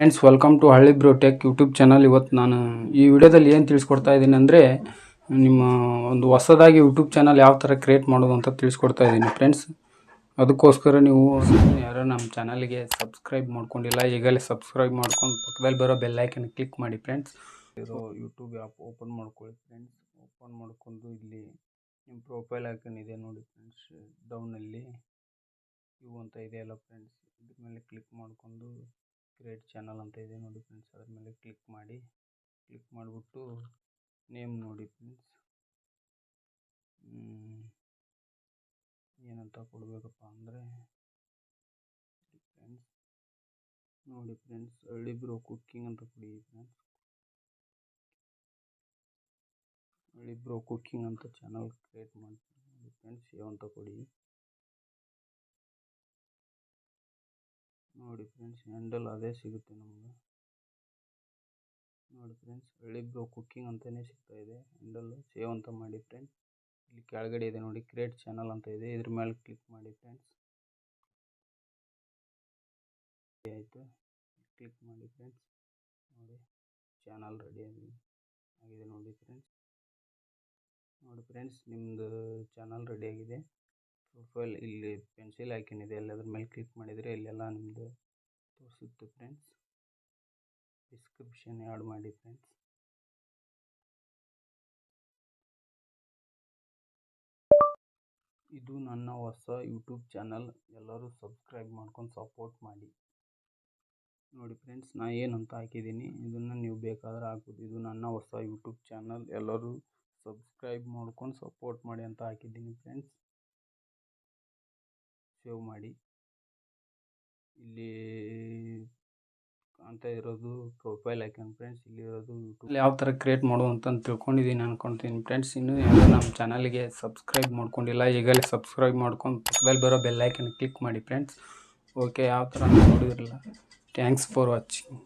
Friends welcome to Halli bro tech YouTube channel ಇವತ್ತು ನಾನು ಈ ವಿಡಿಯೋದಲ್ಲಿ ಏನು ತಿಳಿಸ್ಕೊಡ್ತಾ ಇದ್ದೀನಿ ಅಂದರೆ, ನಿಮ್ಮ ಒಂದು ಹೊಸದಾಗಿ ಯೂಟ್ಯೂಬ್ ಚಾನಲ್ ಯಾವ ಥರ ಕ್ರಿಯೇಟ್ ಮಾಡೋದು ಅಂತ ತಿಳಿಸ್ಕೊಡ್ತಾ ಇದ್ದೀನಿ ಫ್ರೆಂಡ್ಸ್ ಅದಕ್ಕೋಸ್ಕರ ನೀವು ಯಾರೋ ನಮ್ಮ ಚಾನಲ್ಗೆ ಸಬ್ಸ್ಕ್ರೈಬ್ ಮಾಡ್ಕೊಂಡಿಲ್ಲ, ಈಗಲೇ ಸಬ್ಸ್ಕ್ರೈಬ್ ಮಾಡ್ಕೊಂಡು ಪಕ್ಕದಲ್ಲಿ ಬರೋ ಬೆಲ್ಲೈಕನ್ ಕ್ಲಿಕ್ ಮಾಡಿ ಫ್ರೆಂಡ್ಸ್ ಇದು ಯೂಟ್ಯೂಬ್ ಆ್ಯಪ್ ಓಪನ್ ಮಾಡ್ಕೊಳ್ಳಿ ಫ್ರೆಂಡ್ಸ್ ಓಪನ್ ಮಾಡ್ಕೊಂಡು ಇಲ್ಲಿ ನಿಮ್ಮ ಪ್ರೊಫೈಲ್ ಐಕನ್ ಇದೆ ನೋಡಿ ಫ್ರೆಂಡ್ಸ್ ಡೌನಲ್ಲಿ ಇವು ಅಂತ ಇದೆಯಲ್ಲ ಫ್ರೆಂಡ್ಸ್ ಇದ್ರ ಮೇಲೆ ಕ್ಲಿಕ್ ಮಾಡಿಕೊಂಡು ಕ್ರಿಯೇಟ್ ಚಾನಲ್ ಅಂತ ಇದೆ ನೋಡಿ ಫ್ರೆಂಡ್ಸ್ ಅದ್ರ ಮೇಲೆ ಕ್ಲಿಕ್ ಮಾಡಿ ಕ್ಲಿಕ್ ಮಾಡಿಬಿಟ್ಟು ನೇಮ್ ನೋಡಿ ಫ್ರೆಂಡ್ಸ್ ಏನಂತ ಕೊಡಬೇಕಪ್ಪ ಅಂದರೆ ಫ್ರೆಂಡ್ಸ್ ನೋಡಿ ಫ್ರೆಂಡ್ಸ್ ಹಳ್ಳಿ ಬ್ರೋ ಕುಕ್ಕಿಂಗ್ ಅಂತ ಕೊಡಿ ಫ್ರೆಂಡ್ಸ್ ಹಳ್ಳಿ ಬ್ರೋ ಕುಕ್ಕಿಂಗ್ ಅಂತ ಚಾನಲ್ ಕ್ರಿಯೇಟ್ ಮಾಡ್ತೀನಿ ಫ್ರೆಂಡ್ಸ್ ಅಂತ ಕೊಡಿ. ನೋಡಿ ಫ್ರೆಂಡ್ಸ್ ಹ್ಯಾಂಡಲ್ ಅದೇ ಸಿಗುತ್ತೆ ನಮಗೆ. ನೋಡಿ ಫ್ರೆಂಡ್ಸ್ ಹಳ್ಳಿ ಬ್ರೋ ಕುಕ್ಕಿಂಗ್ ಅಂತಲೇ ಸಿಗ್ತಾ ಇದೆ. ಹ್ಯಾಂಡಲ್ ಸೇವ್ ಅಂತ ಮಾಡಿ ಫ್ರೆಂಡ್ಸ್ ಇಲ್ಲಿ ಕೆಳಗಡೆ ಇದೆ ನೋಡಿ ಕ್ರಿಯೇಟ್ ಚಾನಲ್ ಅಂತ ಇದೆ. ಇದ್ರ ಮೇಲೆ ಕ್ಲಿಕ್ ಮಾಡಿ ಫ್ರೆಂಡ್ಸ್ ಆಯಿತು. ಕ್ಲಿಕ್ ಮಾಡಿ ಫ್ರೆಂಡ್ಸ್ ನೋಡಿ ಚಾನಲ್ ರೆಡಿ ಆಗಿದೆ ಆಗಿದೆ ನೋಡಿ ಫ್ರೆಂಡ್ಸ್ ನೋಡಿ ಫ್ರೆಂಡ್ಸ್ ನಿಮ್ಮದು ಚಾನಲ್ ರೆಡಿ ಆಗಿದೆ. ಪ್ರೊಫೈಲ್ ಇಲ್ಲಿ ಪೆನ್ಸಿಲ್ ಐಕನ್ ಇದೆ ಅದ್ರ ಮೇಲೆ ಕ್ಲಿಕ್ ಮಾಡಿದರೆ ಇಲ್ಲೆಲ್ಲ ನಿಮ್ಮದು ತೋರಿಸುತ್ತೆ ಫ್ರೆಂಡ್ಸ್. ಡಿಸ್ಕ್ರಿಪ್ಷನ್ ಆ್ಯಡ್ ಮಾಡಿ ಫ್ರೆಂಡ್ಸ್. ಇದು ನನ್ನ ಹೊಸ ಯೂಟ್ಯೂಬ್ ಚಾನಲ್, ಎಲ್ಲರೂ ಸಬ್ಸ್ಕ್ರೈಬ್ ಮಾಡ್ಕೊಂಡು ಸಪೋರ್ಟ್ ಮಾಡಿ. ನೋಡಿ ಫ್ರೆಂಡ್ಸ್, ನಾ ಏನಂತ ಹಾಕಿದ್ದೀನಿ, ಇದನ್ನು ನೀವು ಬೇಕಾದ್ರೆ ಹಾಕ್ಬೋದು. ಇದು ನನ್ನ ಹೊಸ ಯೂಟ್ಯೂಬ್ ಚಾನಲ್, ಎಲ್ಲರೂ ಸಬ್ಸ್ಕ್ರೈಬ್ ಮಾಡ್ಕೊಂಡು ಸಪೋರ್ಟ್ ಮಾಡಿ ಅಂತ ಹಾಕಿದ್ದೀನಿ ಫ್ರೆಂಡ್ಸ್. ಸೇವ್ ಮಾಡಿ. ಇಲ್ಲಿ ಕಾಣ್ತಾ ಇರೋದು ಪ್ರೊಫೈಲ್ ಐಕನ್ ಫ್ರೆಂಡ್ಸ್ ಇಲ್ಲಿ ಇರೋದು ಯೂಟ್ಯೂಬ್ ಯಾವ ಥರ ಕ್ರಿಯೇಟ್ ಮಾಡೋದು ಅಂತ ತಿಳ್ಕೊಂಡಿದ್ದೀನಿ ಅನ್ಕೊತೀನಿ. ಫ್ರೆಂಡ್ಸ್ ಇನ್ನೂ ಯಾರು ನಮ್ಮ ಚಾನಲ್ಗೆ ಸಬ್ಸ್ಕ್ರೈಬ್ ಮಾಡ್ಕೊಂಡಿಲ್ಲ, ಈಗಲೇ ಸಬ್ಸ್ಕ್ರೈಬ್ ಮಾಡ್ಕೊಂಡು ಪಕ್ಕದಲ್ಲಿ ಬರೋ ಬೆಲ್ಲೈಕನ್ ಕ್ಲಿಕ್ ಮಾಡಿ ಫ್ರೆಂಡ್ಸ್ ಓಕೆ ಯಾವ ಥರ ನೋಡಿರಲ್ಲ ಥ್ಯಾಂಕ್ಸ್ ಫಾರ್ ವಾಚಿಂಗ್